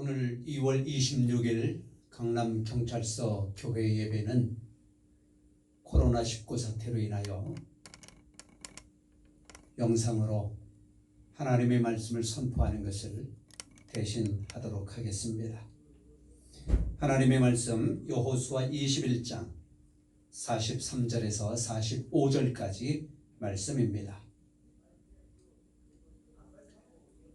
오늘 2월 26일 강남 경찰서 교회 예배는 코로나19 사태로 인하여 영상으로 하나님의 말씀을 선포하는 것을 대신 하도록 하겠습니다. 하나님의 말씀 여호수아 21장 43절에서 45절까지 말씀입니다.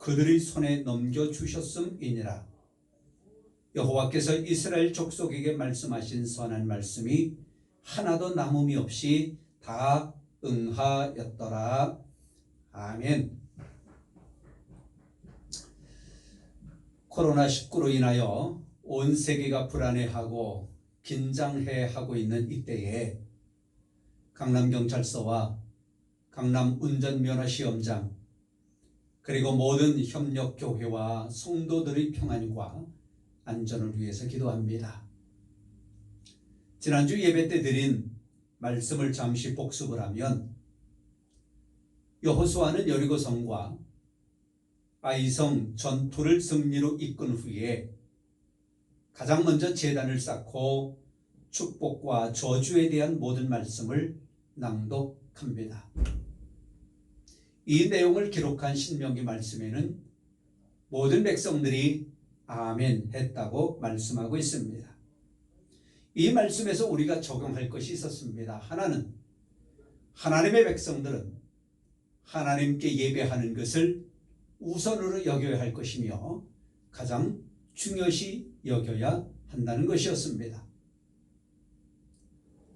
그들의 손에 넘겨 주셨음이니라. 여호와께서 이스라엘 족속에게 말씀하신 선한 말씀이 하나도 남음이 없이 다 응하였더라. 아멘. 코로나19로 인하여 온 세계가 불안해하고 긴장해 하고 있는 이때에 강남경찰서와 강남 운전면허시험장 그리고 모든 협력 교회와 성도들의 평안과 안전을 위해서 기도합니다. 지난주 예배 때 드린 말씀을 잠시 복습을 하면 여호수아는 여리고성과 아이성 전투를 승리로 이끈 후에 가장 먼저 재단을 쌓고 축복과 저주에 대한 모든 말씀을 낭독합니다. 이 내용을 기록한 신명기 말씀에는 모든 백성들이 아멘 했다고 말씀하고 있습니다. 이 말씀에서 우리가 적용할 것이 있었습니다. 하나는 하나님의 백성들은 하나님께 예배하는 것을 우선으로 여겨야 할 것이며 가장 중요시 여겨야 한다는 것이었습니다.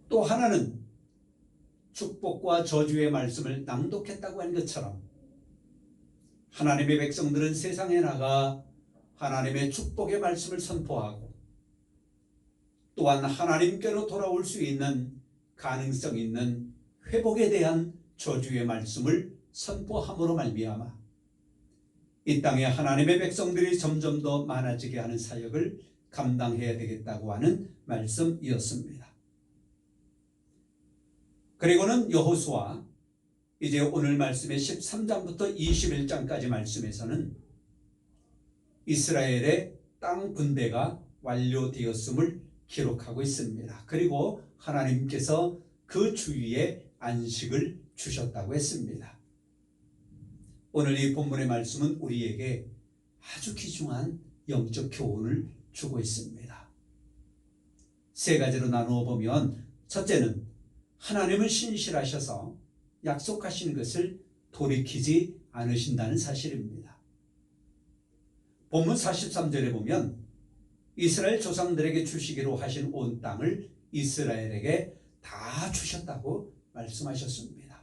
또 하나는 축복과 저주의 말씀을 낭독했다고 한 것처럼 하나님의 백성들은 세상에 나가 하나님의 축복의 말씀을 선포하고 또한 하나님께로 돌아올 수 있는 가능성 있는 회복에 대한 저주의 말씀을 선포함으로 말미암아 이 땅에 하나님의 백성들이 점점 더 많아지게 하는 사역을 감당해야 되겠다고 하는 말씀이었습니다. 그리고는 여호수아 이제 오늘 말씀의 13장부터 21장까지 말씀에서는 이스라엘의 땅 분배가 완료되었음을 기록하고 있습니다. 그리고 하나님께서 그 주위에 안식을 주셨다고 했습니다. 오늘 이 본문의 말씀은 우리에게 아주 귀중한 영적 교훈을 주고 있습니다. 세 가지로 나누어 보면 첫째는 하나님은 신실하셔서 약속하신 것을 돌이키지 않으신다는 사실입니다. 본문 43절에 보면 이스라엘 조상들에게 주시기로 하신 온 땅을 이스라엘에게 다 주셨다고 말씀하셨습니다.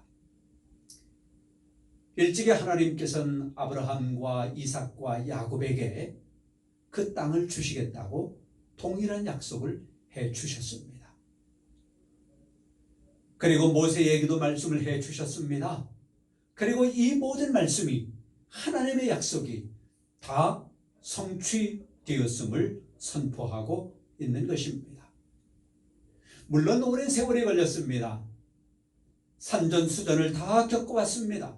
일찍이 하나님께서는 아브라함과 이삭과 야곱에게 그 땅을 주시겠다고 동일한 약속을 해 주셨습니다. 그리고 모세에게도 말씀을 해 주셨습니다. 그리고 이 모든 말씀이 하나님의 약속이 다 성취되었음을 선포하고 있는 것입니다. 물론 오랜 세월이 걸렸습니다. 산전수전을 다 겪어왔습니다.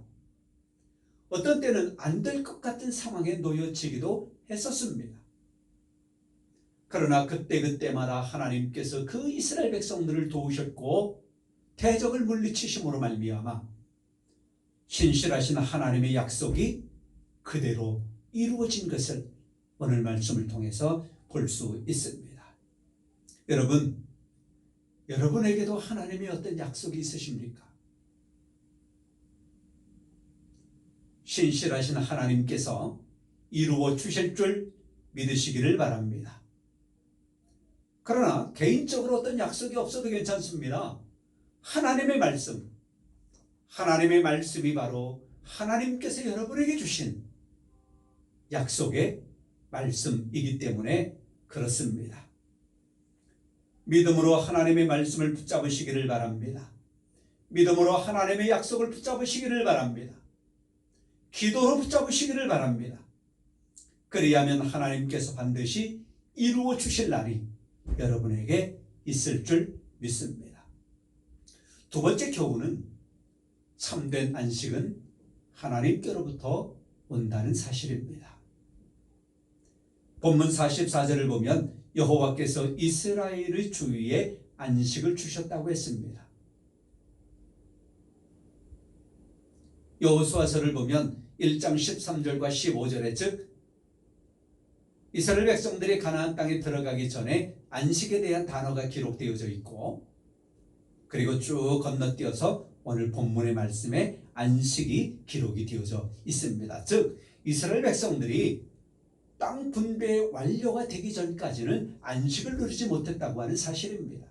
어떤 때는 안 될 것 같은 상황에 놓여지기도 했었습니다. 그러나 그때그때마다 하나님께서 그 이스라엘 백성들을 도우셨고 대적을 물리치심으로 말미암아 신실하신 하나님의 약속이 그대로 이루어진 것을 오늘 말씀을 통해서 볼 수 있습니다. 여러분, 여러분에게도 하나님의 어떤 약속이 있으십니까? 신실하신 하나님께서 이루어 주실 줄 믿으시기를 바랍니다. 그러나 개인적으로 어떤 약속이 없어도 괜찮습니다. 하나님의 말씀, 하나님의 말씀이 바로 하나님께서 여러분에게 주신 약속의 말씀이기 때문에 그렇습니다. 믿음으로 하나님의 말씀을 붙잡으시기를 바랍니다. 믿음으로 하나님의 약속을 붙잡으시기를 바랍니다. 기도로 붙잡으시기를 바랍니다. 그리하면 하나님께서 반드시 이루어 주실 날이 여러분에게 있을 줄 믿습니다. 두 번째 교훈은 참된 안식은 하나님께로부터 온다는 사실입니다. 본문 44절을 보면 여호와께서 이스라엘의 주위에 안식을 주셨다고 했습니다. 여호수아서를 보면 1장 13절과 15절에 즉 이스라엘 백성들이 가나안 땅에 들어가기 전에 안식에 대한 단어가 기록되어져 있고 그리고 쭉 건너뛰어서 오늘 본문의 말씀에 안식이 기록이 되어져 있습니다. 즉 이스라엘 백성들이 땅 분배 완료가 되기 전까지는 안식을 누리지 못했다고 하는 사실입니다.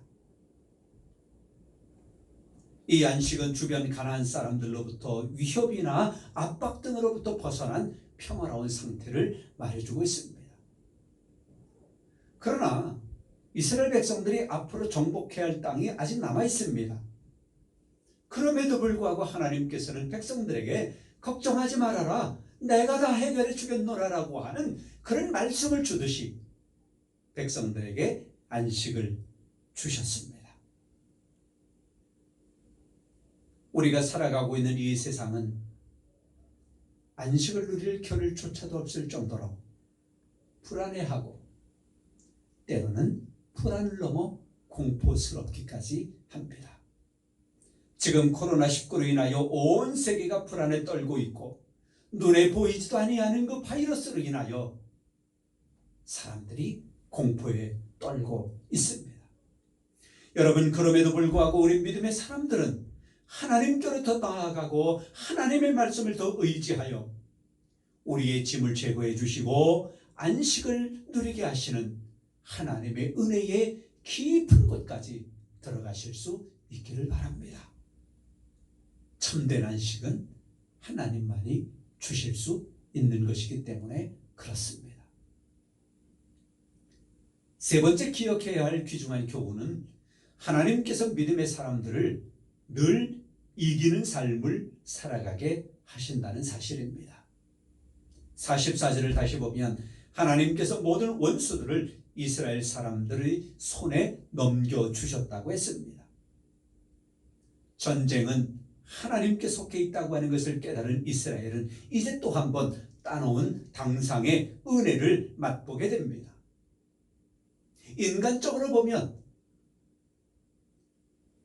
이 안식은 주변 가나안 사람들로부터 위협이나 압박 등으로부터 벗어난 평화로운 상태를 말해주고 있습니다. 그러나 이스라엘 백성들이 앞으로 정복해야 할 땅이 아직 남아 있습니다. 그럼에도 불구하고 하나님께서는 백성들에게 걱정하지 말아라. 내가 다 해결해 주겠노라라고 하는 그런 말씀을 주듯이 백성들에게 안식을 주셨습니다. 우리가 살아가고 있는 이 세상은 안식을 누릴 겨를조차도 없을 정도로 불안해하고 때로는 불안을 넘어 공포스럽기까지 합니다. 지금 코로나19로 인하여 온 세계가 불안에 떨고 있고 눈에 보이지도 아니하는 그 바이러스로 인하여 사람들이 공포에 떨고 있습니다. 여러분 그럼에도 불구하고 우리 믿음의 사람들은 하나님께로 더 나아가고 하나님의 말씀을 더 의지하여 우리의 짐을 제거해 주시고 안식을 누리게 하시는 하나님의 은혜의 깊은 곳까지 들어가실 수 있기를 바랍니다. 참된 안식은 하나님만이 주실 수 있는 것이기 때문에 그렇습니다. 세 번째 기억해야 할 귀중한 교훈은 하나님께서 믿음의 사람들을 늘 이기는 삶을 살아가게 하신다는 사실입니다. 44절을 다시 보면 하나님께서 모든 원수들을 이스라엘 사람들의 손에 넘겨주셨다고 했습니다. 전쟁은 하나님께 속해 있다고 하는 것을 깨달은 이스라엘은 이제 또 한 번 따놓은 당상의 은혜를 맛보게 됩니다. 인간적으로 보면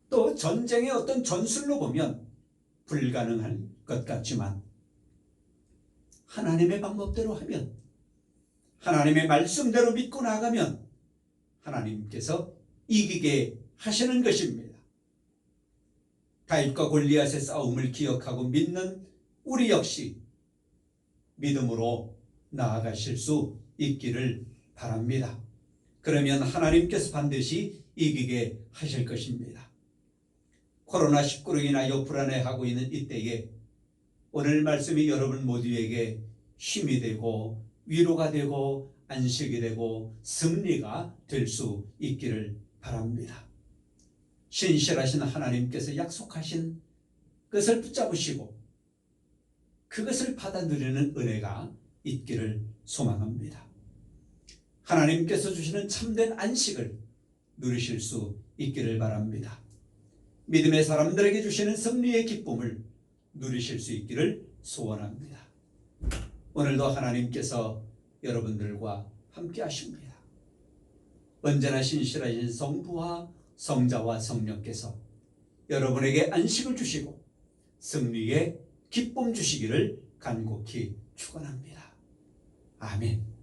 또 전쟁의 어떤 전술로 보면 불가능한 것 같지만 하나님의 방법대로 하면 하나님의 말씀대로 믿고 나가면 하나님께서 이기게 하시는 것입니다. 다윗과 골리앗의 싸움을 기억하고 믿는 우리 역시 믿음으로 나아가실 수 있기를 바랍니다. 그러면 하나님께서 반드시 이기게 하실 것입니다. 코로나19로 인하여 불안해하고 있는 이때에 오늘 말씀이 여러분 모두에게 힘이 되고 위로가 되고 안식이 되고 승리가 될 수 있기를 바랍니다. 신실하신 하나님께서 약속하신 것을 붙잡으시고 그것을 받아 누리는 은혜가 있기를 소망합니다. 하나님께서 주시는 참된 안식을 누리실 수 있기를 바랍니다. 믿음의 사람들에게 주시는 승리의 기쁨을 누리실 수 있기를 소원합니다. 오늘도 하나님께서 여러분들과 함께 하십니다. 언제나 신실하신 성부와 성자와 성령께서 여러분에게 안식을 주시고 승리의 기쁨 주시기를 간곡히 축원합니다. 아멘.